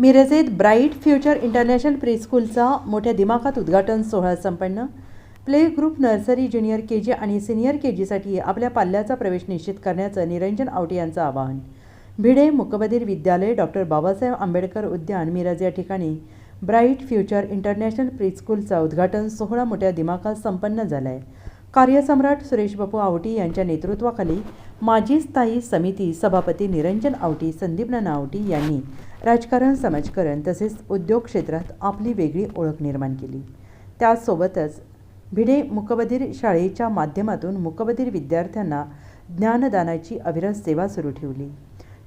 मिरजेत bright future international प्रीस्कूलचा मोठ्या दिमाखात उद्घाटन सोहळा संपन्न. Play group nursery junior K G आणि सिनियर के जीसाठी आपल्या पाल्याचा प्रवेश निश्चित करण्याचं निरंजन आवटे यांचं आवाहन. भिडे मुकबधीर विद्यालय डॉक्टर बाबासाहेब आंबेडकर उद्यान मिरज या ठिकाणी ब्राईट फ्युचर इंटरनॅशनल प्रीस्कूलचा उद्घाटन सोहळा मोठ्या दिमाखात संपन्न झाला आहे कार्यसम्राट सुरेश बापू आवटी यांच्या नेतृत्वाखाली माजी स्थायी समिती सभापती निरंजन आवटी संदीप नाना आवटी यांनी राजकारण समाजकारण तसेच उद्योग क्षेत्रात आपली वेगळी ओळख निर्माण केली. त्यासोबतच भिडे मुकबधीर शाळेच्या माध्यमातून मुकबधीर विद्यार्थ्यांना ज्ञानदानाची अविरत सेवा सुरू ठेवली.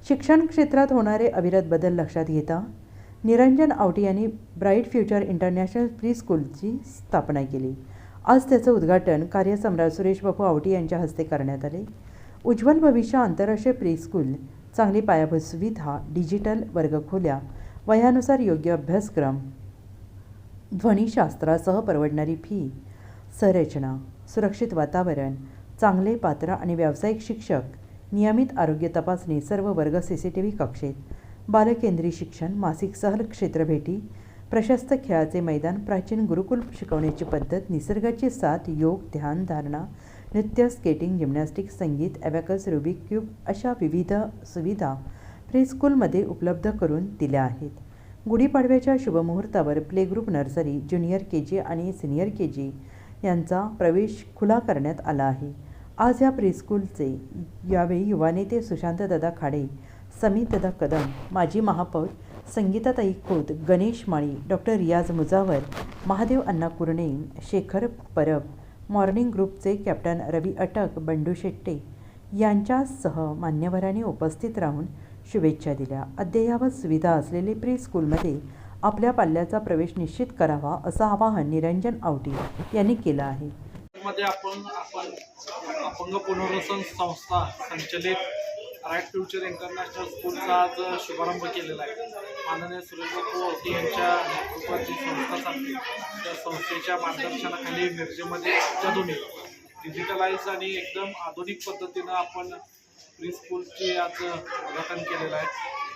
शिक्षण क्षेत्रात होणारे अविरत बदल लक्षात घेता निरंजन आवटी यांनी ब्राईट फ्युचर इंटरनॅशनल प्री स्कूलची स्थापना केली. आज त्याचं उद्घाटन कार्यसम्राट सुरेश बापू आवटी यांच्या हस्ते करण्यात आले. उज्ज्वल भविष्य आंतरराष्ट्रीय प्री स्कूल चांगली पायाभूत सुविधा डिजिटल वर्गखोल्या वयानुसार योग्य अभ्यासक्रम ध्वनिशास्त्रासह परवडणारी फी संरचना सुरक्षित वातावरण चांगले पात्र आणि व्यावसायिक शिक्षक नियमित आरोग्य तपासणी सर्व वर्ग सी सी टी व्ही कक्षेत बालकेंद्री शिक्षण मासिक सहल क्षेत्रभेटी प्रशस्त खेळाचे मैदान प्राचीन गुरुकुल शिकवण्याची पद्धत निसर्गाची साथ योग ध्यान धारणा नृत्य स्केटिंग जिम्नॅस्टिक्स संगीत ॲबॅकस रुबिक क्यूब अशा विविध सुविधा प्रीस्कूलमध्ये उपलब्ध करून दिल्या आहेत. गुढीपाडव्याच्या शुभमुहूर्तावर play group nursery junior K G आणि सिनियर के जी यांचा प्रवेश खुला करण्यात आला आहे. आज या प्रीस्कूलचे यावेळी युवा नेते सुशांतदादा खाडे समितदादा कदम माजी महापौर संगीताताई खोत गणेश माळी डॉक्टर रियाज मुजावर महादेव अण्णा कुरणे शेखर परब मॉर्निंग ग्रुपचे कॅप्टन रवी अटक बंडू शेट्टे यांच्यासह मान्यवरांनी उपस्थित राहून शुभेच्छा दिल्या. अद्ययावत सुविधा असलेले प्री स्कूलमध्ये आपल्या पाल्याचा प्रवेश निश्चित करावा असं आवाहन निरंजन आवटी यांनी केलं आहे. मध्ये आपण आपण अपंग पुनर्वसन संस्था संचलित राईट फ्युचर इंटरनॅशनल स्कूलचा आज शुभारंभ केलेला आहे. माननीय सुरेंद्र बापू यांच्या नेतृत्वाची संस्था चालते त्या संस्थेच्या मार्गदर्शनाखाली मिरजेमध्ये अत्याधुनिक डिजिटलाइज आणि एकदम आधुनिक पद्धतीनं आपण प्री स्कूलचे आज उद्घाटन केलेलं आहे.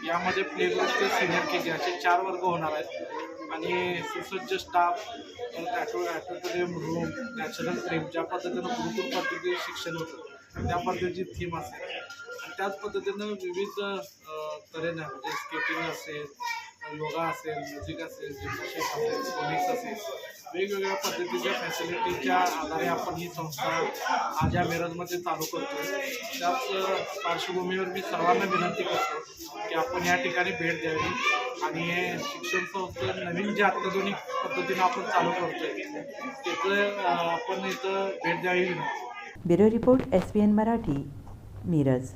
यामध्ये प्ले ते सिनियर के जी असे चार वर्ग होणार आहेत. आणि सुसज्ज staff auto auditorium room natural trim ज्या पद्धतीनं गुरुकुल पद्धतीचे शिक्षण होतं त्या पद्धतीची थीम असेल. त्याच पद्धतीनं विविध तऱ्हेने तऱ्हेनं म्हणजे स्केटिंग असेल योगा असेल म्युझिक असेल जिम्नॅशिक असेल फोनिक्स असेल वेगवेगळ्या पद्धतीच्या फॅसिलिटीच्या आधारे आपण ही संस्था आज मिरजमध्ये चालू करतो त्याच पार्श्वभूमीवर मी सर्वांना विनंती करतो की आपण या ठिकाणी भेट द्यावी आणि हे शिक्षण संस्था नवीन जे अत्याधुनिक पद्धतीनं आपण चालू करतोय त्याचं तिथं आपण इथं भेट द्यावी विनंती. Bureau report S P N Marathi Miraj.